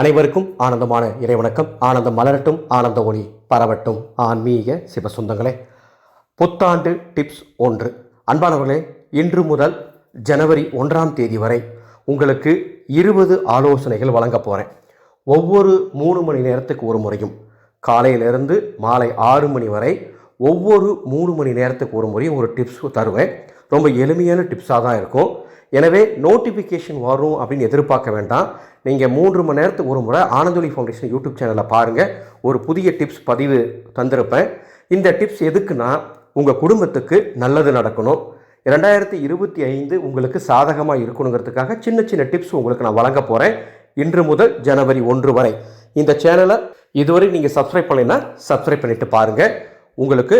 அனைவருக்கும் ஆனந்தமான இறைவணக்கம். ஆனந்தம் மலரட்டும் ஆனந்த ஒளி பரவட்டும். ஆன்மீக சிவசுந்தங்களே புத்தாண்டு டிப்ஸ் ஒன்று. அன்பானவர்களே இன்று முதல் ஜனவரி ஒன்றாம் தேதி வரை உங்களுக்கு இருபது ஆலோசனைகள் வழங்க போகிறேன் ஒவ்வொரு மூணு மணி நேரத்துக்கு ஒரு முறையும். காலையிலிருந்து மாலை ஆறு மணி வரை ஒவ்வொரு மூணு மணி நேரத்துக்கு ஒரு முறையும் ஒரு டிப்ஸ் தருவேன். ரொம்ப எளிமையான டிப்ஸாக தான் இருக்கும். எனவே நோட்டிஃபிகேஷன் வரும் அப்படின்னு எதிர்பார்க்க வேண்டாம். நீங்கள் மூன்று மணி நேரத்துக்கு ஒரு முறை ஆனந்தொலி ஃபவுண்டேஷன் யூடியூப் சேனலில் பாருங்கள் ஒரு புதிய டிப்ஸ் பதிவு தந்திருப்பேன். இந்த டிப்ஸ் எதுக்குன்னா உங்கள் குடும்பத்துக்கு நல்லது நடக்கணும். ரெண்டாயிரத்தி இருபத்தி ஐந்து உங்களுக்கு சாதகமாக இருக்கணுங்கிறதுக்காக சின்ன சின்ன டிப்ஸ் உங்களுக்கு நான் வழங்க போகிறேன் இன்று முதல் ஜனவரி ஒன்று வரை. இந்த சேனலை இதுவரை நீங்கள் சப்ஸ்கிரைப் பண்ணலைன்னா சப்ஸ்கிரைப் பண்ணிட்டு பாருங்கள் உங்களுக்கு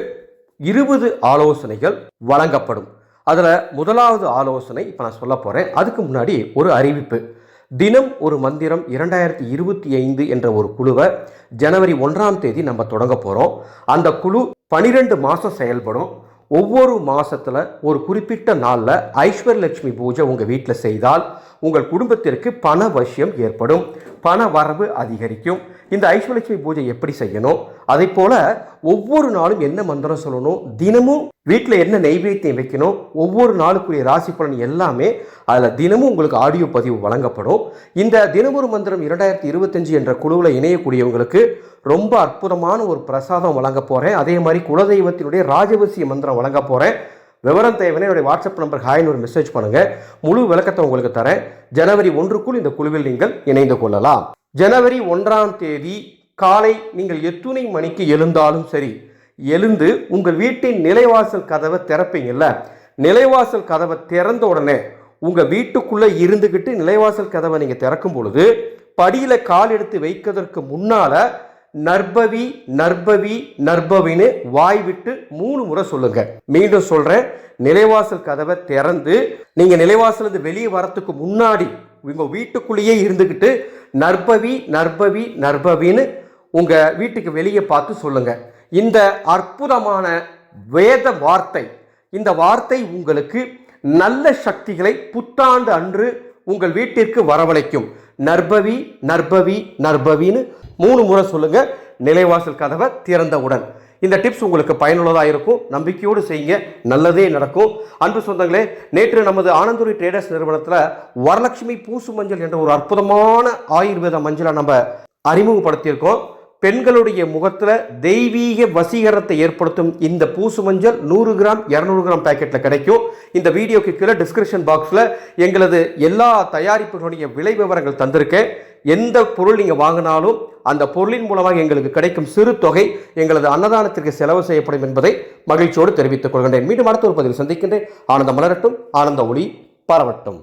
இருபது ஆலோசனைகள் வழங்கப்படும். அதில் முதலாவது ஆலோசனை இப்போ நான் சொல்ல போகிறேன் அதுக்கு முன்னாடி ஒரு அறிவிப்பு. தினம் ஒரு மந்திரம் இரண்டாயிரத்தி இருபத்தி ஐந்து என்ற ஒரு குழுவை ஜனவரி ஒன்றாம் தேதி நம்ம தொடங்க போகிறோம் அந்த குழு பனிரெண்டு மாதம் செயல்படும். ஒவ்வொரு மாதத்தில் ஒரு குறிப்பிட்ட நாளில் ஐஸ்வர்யலட்சுமி பூஜை உங்கள் வீட்டில் செய்தால் உங்கள் குடும்பத்திற்கு பண வசியம் ஏற்படும். பண வரவு அதிகரிக்கும். இந்த ஐஸ்வலட்சுமி பூஜை எப்படி செய்யணும்? அதே போல ஒவ்வொரு நாளும் என்ன மந்திரம் சொல்லணும்? தினமும் வீட்டில் என்ன நெய்வேத்தியம் வைக்கணும்? ஒவ்வொரு நாளுக்குரிய ராசி பலன் எல்லாமே அதில் தினமும் உங்களுக்கு ஆடியோ பதிவு வழங்கப்படும். இந்த தினமொரு மந்திரம் இரண்டாயிரத்தி இருபத்தஞ்சு என்ற குழுவில் இணையக்கூடியவங்களுக்கு ரொம்ப அற்புதமான ஒரு பிரசாதம் வழங்க போகிறேன் அதே மாதிரி குலதெய்வத்தினுடைய ராஜவசிய மந்திரம் வழங்க போகிறேன் விவரம் தேவைன்னு என்னுடைய வாட்ஸ்அப் நம்பர் ஹாய்னு ஒரு மெசேஜ் பண்ணுங்கள் முழு விளக்கத்தை உங்களுக்கு தரேன். ஜனவரி ஒன்றுக்குள் இந்த குழுவில் நீங்கள் இணைந்து கொள்ளலாம். ஜனவரி ஒன்றாம் தேதி காலை நீங்கள் எத்துணை மணிக்கு எழுந்தாலும் சரி எழுந்து உங்கள் வீட்டின் நிலைவாசல் கதவை திறப்பீங்கல்ல நிலைவாசல் கதவை திறந்த உடனே உங்கள் வீட்டுக்குள்ளே இருந்துக்கிட்டு நிலைவாசல் கதவை நீங்கள் திறக்கும் பொழுது படியில் கால் எடுத்து வைக்கிறதற்கு முன்னால் நர்பவி நர்பவி நர்பவின்னு வாய் விட்டு மூணு முறை சொல்லுங்க. மீண்டும் சொல்றேன் நிலைவாசல் கதவை திறந்து நீங்க நிலைவாசல் இருந்து வெளியே வரத்துக்கு முன்னாடி உங்க வீட்டுக்குள்ளேயே இருந்துக்கிட்டு நர்பவி நர்பவி நர்பவின்னு உங்க வீட்டுக்கு வெளியே பார்த்து சொல்லுங்க. இந்த அற்புதமான வேத வார்த்தை இந்த வார்த்தை உங்களுக்கு நல்ல சக்திகளை புத்தாண்டு அன்று உங்கள் வீட்டிற்கு வரவழைக்கும். நர்பவி நர்பவி நர்பவின்னு மூணு முறை சொல்லுங்கள் நிலைவாசல் கதவை திறந்தவுடன். இந்த டிப்ஸ் உங்களுக்கு பயனுள்ளதாக இருக்கும். நம்பிக்கையோடு செய்யுங்க. நல்லதே நடக்கும். அன்பு சொந்தங்களே நேற்று நமது ஆனந்தூரி ட்ரேடர்ஸ் நிறுவனத்தில் வரலட்சுமி பூசு மஞ்சள் என்ற ஒரு அற்புதமான ஆயுர்வேத மஞ்சளை நம்ம அறிமுகப்படுத்தியிருக்கோம். பெண்களுடைய முகத்தில் தெய்வீக வசீகரத்தை ஏற்படுத்தும் இந்த பூசு மஞ்சள் நூறு கிராம் இரநூறு கிராம் பேக்கெட்டில் கிடைக்கும். இந்த வீடியோக்கு கீழே டிஸ்கிரிப்ஷன் பாக்ஸில் எங்களது எல்லா தயாரிப்புகளுடைய விலை விவரங்கள் தந்திருக்கேன். எந்த பொருள் நீங்கள் வாங்கினாலும் அந்த பொருளின் மூலமாக எங்களுக்கு கிடைக்கும் சிறு தொகை எங்களது அன்னதானத்திற்கு செலவு செய்யப்படும் என்பதை மகிழ்ச்சியோடு தெரிவித்துக் கொள்கின்றேன். மீண்டும் அடுத்த ஒரு பதிவில் சந்திக்கின்றேன். ஆனந்த மலரட்டும் ஆனந்த ஒளி பரவட்டும்.